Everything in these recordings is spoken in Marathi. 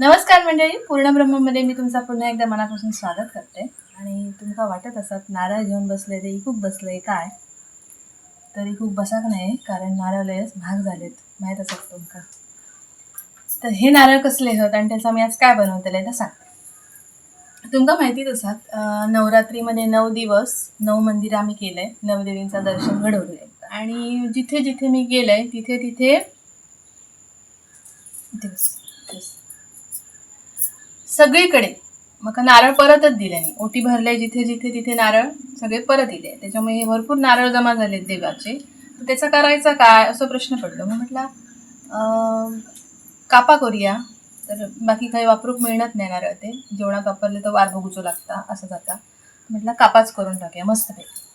नमस्कार मंडळी पूर्ण ब्रह्ममध्ये मी तुमचा पुन्हा एकदा मनापासून स्वागत करते. आणि तुमका वाटत असत नारळ घेऊन बसले ते खूप बसले काय? तरी खूप बसाक नाही कारण नारळ लयच झालेत. माहीत असत तुमका तर हे नारळ कसले होत आणि त्याचा मी आज काय बनवतले तर सांगते तुमका माहितीच असत नवरात्रीमध्ये नऊ दिवस नऊ मंदिर आम्ही केलंय नवदेवींचं दर्शन घडवलंय आणि जिथे जिथे मी गेलंय तिथे तिथे इथे बस, सगळीकडे. मग नारळ परतच दिले नाही. ओटी भरले जिथे जिथे तिथे नारळ सगळे परत दिले. त्याच्यामुळे हे भरपूर नारळ जमा झाले देवाचे. तर त्याचा करायचा काय असं प्रश्न पडलो. मग म्हटला कापा करूया. तर बाकी काही वापरूक मिळणार नाही नारळ ते. जेवणात वापरले तर वार बघूचो लागता असं जाता. म्हटलं कापाच करून टाकूया. मस्त मस्तपैकी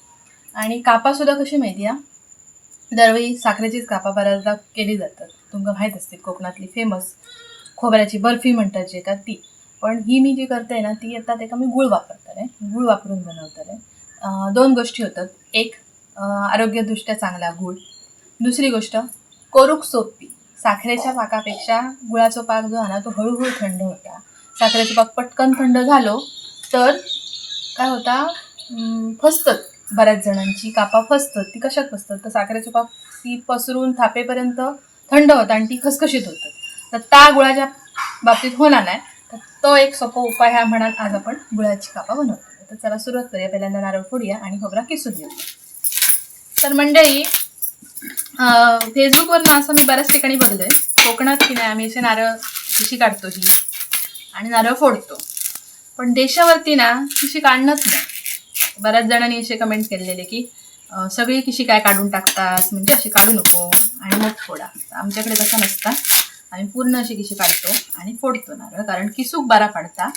आणि कापासुद्धा कशी माहिती आहे दरवेळी साखरेचीच कापा बऱ्याचदा केली जातात. तुमका माहीत असतील कोकणातली फेमस खोबऱ्याची बर्फी म्हणतात जे का ती. पण ही मी जी करते ना ती आता ते का मी गुळ वापरतले गुळ वापरून बनवतले दोन गोष्टी होतात. एक आरोग्यदृष्ट्या चांगला गुळ. दुसरी गोष्ट कोरुक सोपी साखरेच्या पाकापेक्षा गुळाचा पाक जो आहे ना तो हळूहळू थंड होता. साखरेचा पाक पटकन थंड झालो तर काय होता? फसतात बऱ्याच जणांची. कापा फसतात. ती कशात फसतात? तर साखरेचा पाक ती पसरून थापेपर्यंत थंड होतं आणि ती खसखशीत होतं तर त्या गुळाच्या बाबतीत होणार नाही. तो एक सोपा उपाय हा म्हणा आज आपण गुळाची कापा बनवतो. तर चला सुरुवात करूया. पहिल्यांदा नारळ फोडूया आणि खोबरा किसून घेऊया. तर मंडळी फेसबुकवर ना असं मी बऱ्याच ठिकाणी बघलंय कोकणात की नाही आम्ही असे नारळ किशी काढतो ही आणि नारळ फोडतो. पण देशावरती ना किशी काढणंच नाही. बऱ्याच जणांनी असे कमेंट केलेले की सगळी किशी काय काढून टाकतात म्हणजे अशी काढू नको आणि मग फोडा. आमच्याकडे तसं नसतं. आम्ही पूर्ण अशी किशी काढतो आणि फोडतो नारळ कारण किसूक बारा पाडता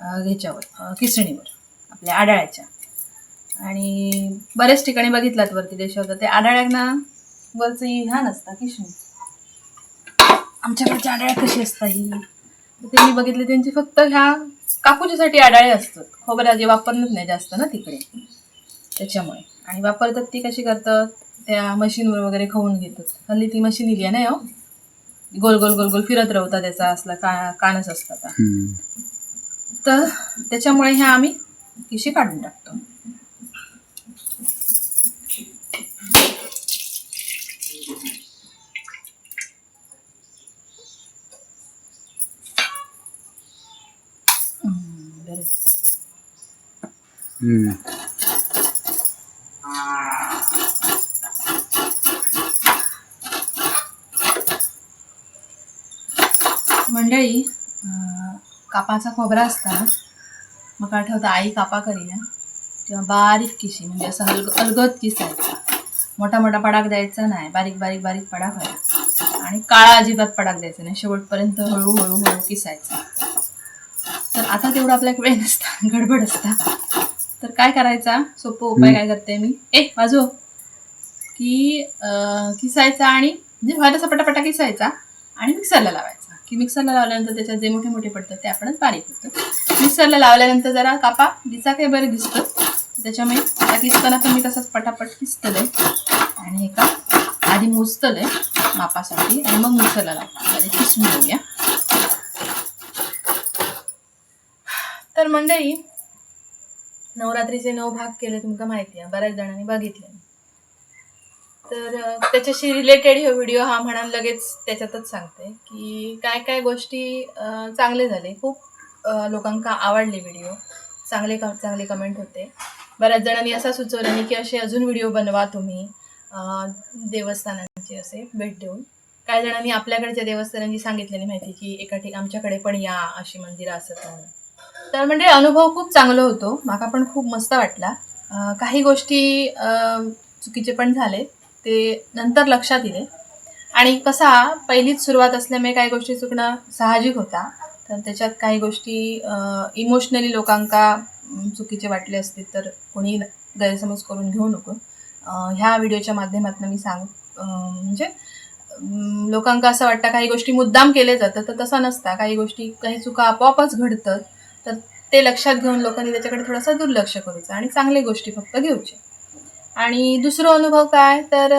ह्याच्यावर किसणीवर आपल्या आडाळ्याच्या. आणि बऱ्याच ठिकाणी बघितलात वरती देशावर ते आडाळ्यांना वरचं ह्या नसता किशणी आमच्याकडच्या आडाळ्या कशी असतात ही? त्यांनी ते मी बघितले त्यांची फक्त ह्या कापूच्यासाठी आडाळे असतात. खोबऱ्या जे वापरत नाही जास्त ना तिकडे. त्याच्यामुळे. आणि वापरतात ती कशी करतात? त्या मशीनवर वगैरे खाऊन घेतात. हल्ली ती मशीन इली आहे ना हो? गोल गोल गोल गोल फिरत राहता त्याचा असला का कानच असतात. तर त्याच्यामुळे ह्या आम्ही किशी काढून टाकतो. हम्म, मंडळी कापाचा खोबरा असताना मग आठवतं आई कापा करी ना तेव्हा बारीक किशी म्हणजे असं हलग अलगद किसायचा. मोठा मोठा पडाक द्यायचा नाही. बारीक बारीक बारीक पडाक व्हायचा. आणि काळा अजिबात पडाक द्यायचा नाही. शेवटपर्यंत हळू हळू किसायचा. तर आता तेवढं आपल्याकडे वेळ नसता गडबड असता. तर काय करायचा? सोपं उपाय काय करते मी? ए वाजव. की किसायचा आणि म्हणजे व्हायला पटापटा किसायचा आणि मिक्सरला लावायचा. की मिक्सरला लावल्यानंतर त्याच्यात जे मोठे मोठे पडतात ते आपणच बारीक होतं मिक्सरला लावल्यानंतर जरा कापा दिसा काही बरे दिसतं. त्याच्यामुळे आता किसताना पण मी तसंच पटापट किसतले आणि हे का आधी आहे मापासाठी आणि मग मिक्सरला लावतो. आधी किसून घेऊया. तर मंडळी नवरात्रीचे नऊ भाग केले तुमका माहिती आहे. बऱ्याच जणांनी बघितले. तर त्याच्याशी रिलेटेड हे व्हिडिओ हा म्हणाल लगेच त्याच्यातच सांगते की काय काय गोष्टी चांगले झाले. खूप लोकांका आवडले व्हिडिओ चांगले क चांगले कमेंट होते. बऱ्याच जणांनी असा सुचवलं की असे अजून व्हिडिओ बनवा तुम्ही देवस्थानांचे असे भेट देऊन. काही जणांनी आपल्याकडच्या देवस्थानांची सांगितलेली माहिती की एका ठिकाणी आमच्याकडे पण या अशी मंदिरं असत म्हणून. तर म्हणजे अनुभव खूप चांगला होतो. माका पण खूप मस्त वाटला. काही गोष्टी चुकीचे पण झाले ते नंतर लक्षात येते. आणि कसा पहिलीच सुरुवात असल्यामुळे काही गोष्टी चुकणं साहजिक होता. तर त्याच्यात काही गोष्टी इमोशनली लोकांका चुकीचे वाटले असतील तर कोणी गैरसमज करून घेऊ नको. ह्या व्हिडिओच्या माध्यमातून मी सांग म्हणजे लोकांका असं वाटतं काही गोष्टी मुद्दाम केले जातात तर तसं नसता. काही गोष्टी काही चुका आपोआपच घडतात तर ते लक्षात घेऊन लोकांनी त्याच्याकडे थोडंसं दुर्लक्ष करायचं आणि चांगले गोष्टी फक्त घेऊच्या आणि दुसरा अनुभव काय? तर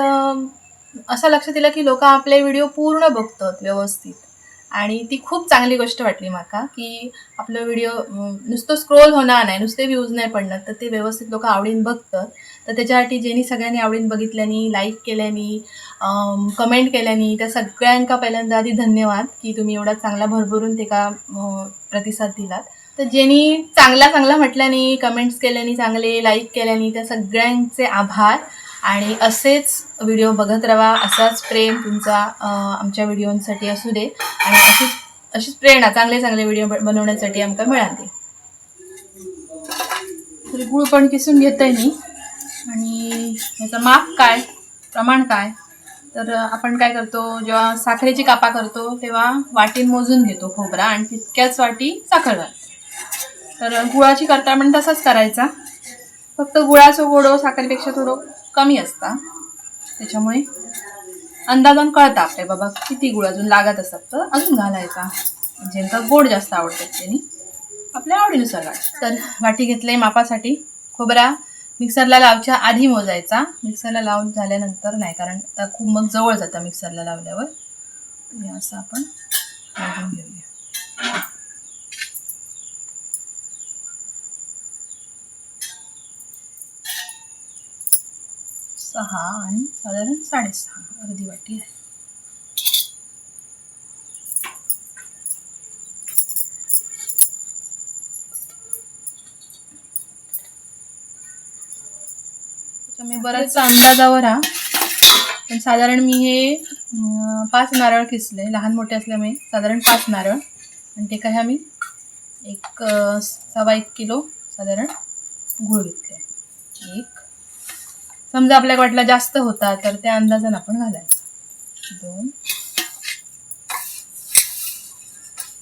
असं लक्षात येईल की लोक आपले व्हिडिओ पूर्ण बघतात व्यवस्थित. आणि ती खूप चांगली गोष्ट वाटली माका की आपलं व्हिडिओ नुसतं स्क्रोल होणार नाही नुसते व्ह्यूज नाही पडणार तर ते व्यवस्थित लोक आवडीन बघतात. तर त्याच्यासाठी ज्यांनी सगळ्यांनी आवडीन बघितल्यानी लाईक केल्यानी कमेंट केल्यानी त्या सगळ्यांका पहिल्यांदा आधी धन्यवाद की तुम्ही एवढा चांगला भरभरून ते का प्रतिसाद दिलात. तर ज्यांनी चांगला चांगला म्हटल्याने कमेंट्स केल्यानी चांगले लाईक केल्यानी त्या सगळ्यांचे आभार. आणि असेच व्हिडिओ बघत राहा असाच प्रेम तुमचा आमच्या व्हिडिओसाठी असू दे. आणि अशीच अशीच प्रेरणा चांगले चांगले व्हिडिओ बनवण्यासाठी आमका मिळाली. तर गुळ पण किसून घेतोय मी. आणि ह्याचं माप काय प्रमाण काय? तर आपण काय करतो जेव्हा साखरेची कापा करतो तेव्हा वाटीन मोजून घेतो खोबरा आणि तितक्याच वाटी साखर घालतो. तर गुळाची करता पण तसाच करायचा. फक्त गुळाचं गोडो साखरेपेक्षा थोडं कमी असता. त्याच्यामुळे अंदाजान कळतं आपल्या बाबा किती गुळ अजून लागत असतात तर अजून घालायचा. ज्यांका गोड जास्त आवडतात त्यांनी. आपल्या आवडीनुसार घाल. तर वाटी घेतले मापासाठी. खोबरा मिक्सरला लावच्या आधी मोजायचा. मिक्सरला लावून झाल्यानंतर नाही कारण आता खूप मग जवळ जातं मिक्सरला लावल्यावर. असं आपण घेऊया. सहा आणि साधारण साडेसहा अर्धी वाटी आहे. त्याच्यामुळे बराचसा अंदाजावर हा पण साधारण मी हे पाच नारळ किसले. लहान मोठे असल्यामुळे साधारण पाच नारळ. आणि ते काय आम्ही एक अं, सव्वा एक किलो साधारण गूळ घेतले. समजा आपल्याला वाटला जास्त होता तर त्या अंदाजानं आपण घालायचं. दोन.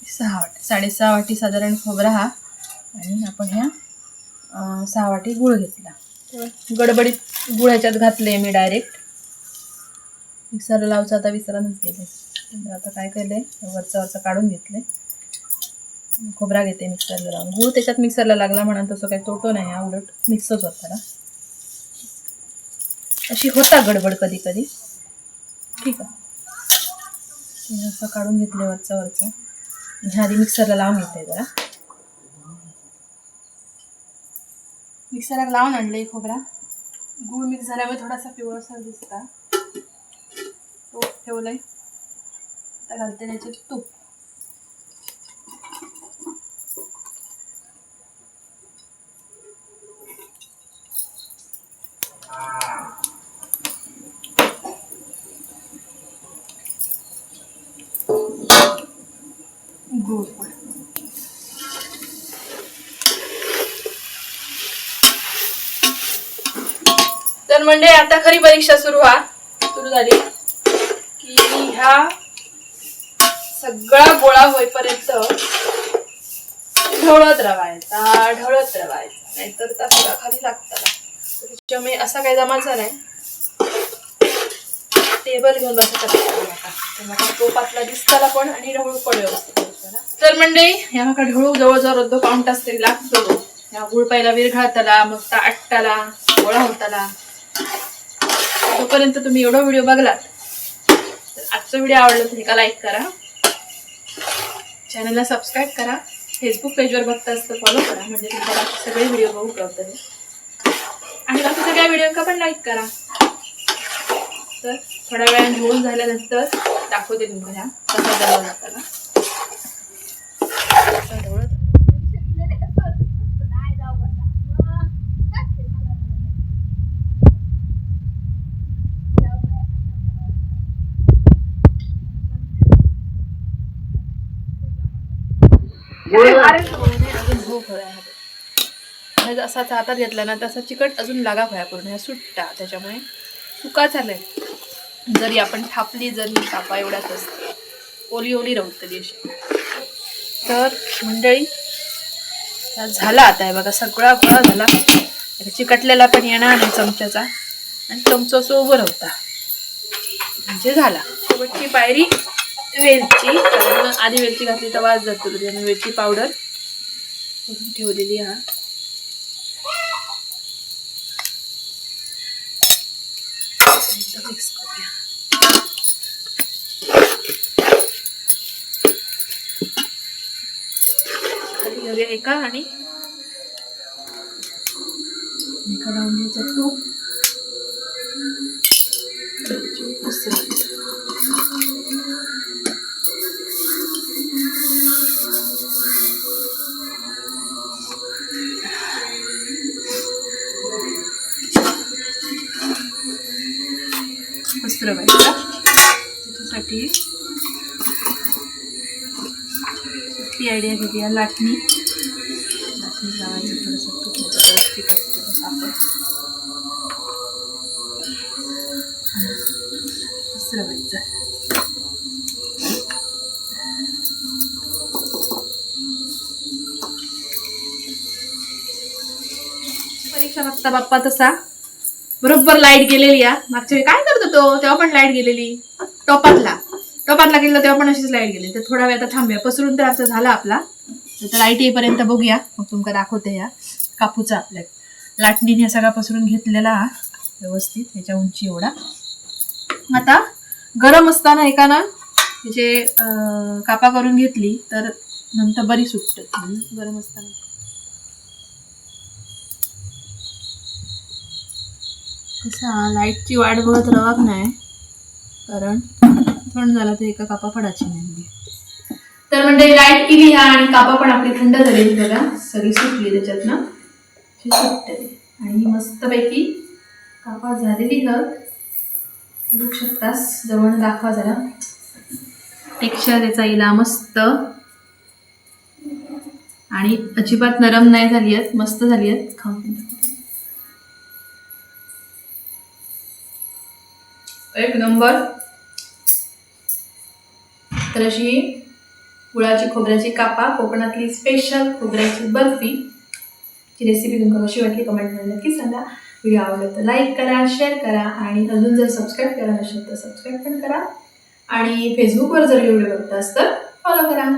सहा वाटी. साडेसहा वाटी साधारण खोबरा हा. आणि आपण ह्या सहा वाटी गूळ घेतला. गडबडीत गुळ ह्याच्यात घातले मी डायरेक्ट मिक्सरला लावचं आता विसरानच गेले. तर आता काय केलंय? वरचं वरचं काढून घेतले खोबरा घेते मिक्सरला लावून. गूळ त्याच्यात मिक्सरला लागला म्हणून तसं काही तोटो नाही हा उलट मिक्सच होता त्याला अशी होता गडबड कधी कधी. ठीक आहे. असं काढून घेतले वरचा वरचा. ह्या आधी मिक्सरला लावून घेते जरा. मिक्सरला लावून आणले खोबरा. गूळ मिक्स झाल्यामुळे थोडासा पिवळसर दिसता तो ठेवलाय. आता घालते त्याचे तूप. तर म्हणजे आता खरी परीक्षा सुरू हा. सुरू झाली. की ह्या सगळा गोळा होईपर्यंत ढवळत रवायचा ढवळत रवायचा. नाहीतर त्या सगळा खाली लागतात तर त्याच्यामुळे असा काही जमा झालाय टेबल घेऊन बसायचा तो पातला दिसताला पण आणि ढवळू पण व्यवस्थित. तर मंडळी ह्या माका ढवळू जवळजवळ अर्धो पाऊण तास तरी लागतो ह्या गुळ पहिला विरघळताला मग ता आटताला गोळा होताला. जोपर्यंत तुम्ही एवढा व्हिडिओ बघलात तर आजचा व्हिडिओ आवडला तर एका लाईक करा. चॅनलला सबस्क्राईब करा. फेसबुक पेजवर बघता असतं फॉलो करा. म्हणजे तुम्हाला सगळे व्हिडिओ बघू कळतात आणि बाकी सगळ्या व्हिडिओंका पण लाईक करा. तर थोड्या वेळाने होऊन झाल्यानंतर दाखवते तुम्हाला. कसा जवळ जाताना असा. हे हातात घेतला ना तसा चिकट अजून लागा होया पूर्ण ह्या सुट्टा त्याच्यामुळे सुका झालंय. जरी आपण थापली जरी कापा एवढ्याच असते. ओली ओली रवतली अशी. तर मंडळी हा झाला आता आहे बघा सगळा गोळा झाला. चिकटलेला पण येणार नाही चमच्याचा. आणि चमचा असं उभं राहता म्हणजे झाला. शेवटची पायरी. वेलची कारण आधी वेलची घातली तर वाज जातो त्याच्यामुळे वेलची पावडर ठेवलेली हा एका आणि एका लावून फिरवायचा त्याच्यासाठी ती आयडिया घेते या लाटणी. लाटणी लावायचं थोडंसं तूप ह्याच्यात असतं साखर. मस्त परीक्षा बघता बाप्पा तसा. बरोबर लाइट गेलेली या. मागच्या वेळी काय? होतो तेव्हा पण लाइट गेलेली. टॉपातला. टॉपातला गेलं तेव्हा पण अशीच लाइट गेली. तर थोडा वेळ आता थांबूया. पसरून तर असं झाला आपला. तर लाइट येईपर्यंत बघूया. मग तुमका दाखवते या. कापूचा आपल्या. लाटणीने सगळा पसरून घेतलेला व्यवस्थित ह्याच्या उंची एवढा. आता गरम असताना एका ना त्याचे कापा करून घेतली तर नंतर बरी सुटत. गरम असताना. कसा लाईटची वाट बघत रवाक नाही? कारण थंड झाला तर एका कापा पडायची नाही तर म्हणजे लाइट केली ह्या आणि कापा पण आपली थंड झालेली बघा. सगळी सुटली त्याच्यातनं. सुटते. आणि ही मस्तपैकी कापा झालेली हत बघू शकतास जवळ दाखवा जरा. टेक्स्चर त्याचा इला मस्त. आणि अजिबात नरम नाही झाली आहेत मस्त झाली आहेत. खाऊन. एक नंबर. तर अशी गुळाची खोबऱ्याची कापा कोकणातली स्पेशल खोबऱ्याची बर्फी. ची रेसिपी तुमका कशी वाटली कमेंटमध्ये नक्की सांगा. व्हिडिओ आवडला तर लाईक करा शेअर करा आणि अजून जर सबस्क्राईब करा नसेल तर सबस्क्राईब पण करा. आणि फेसबुकवर जर व्हिडिओ बघतास तर फॉलो करा.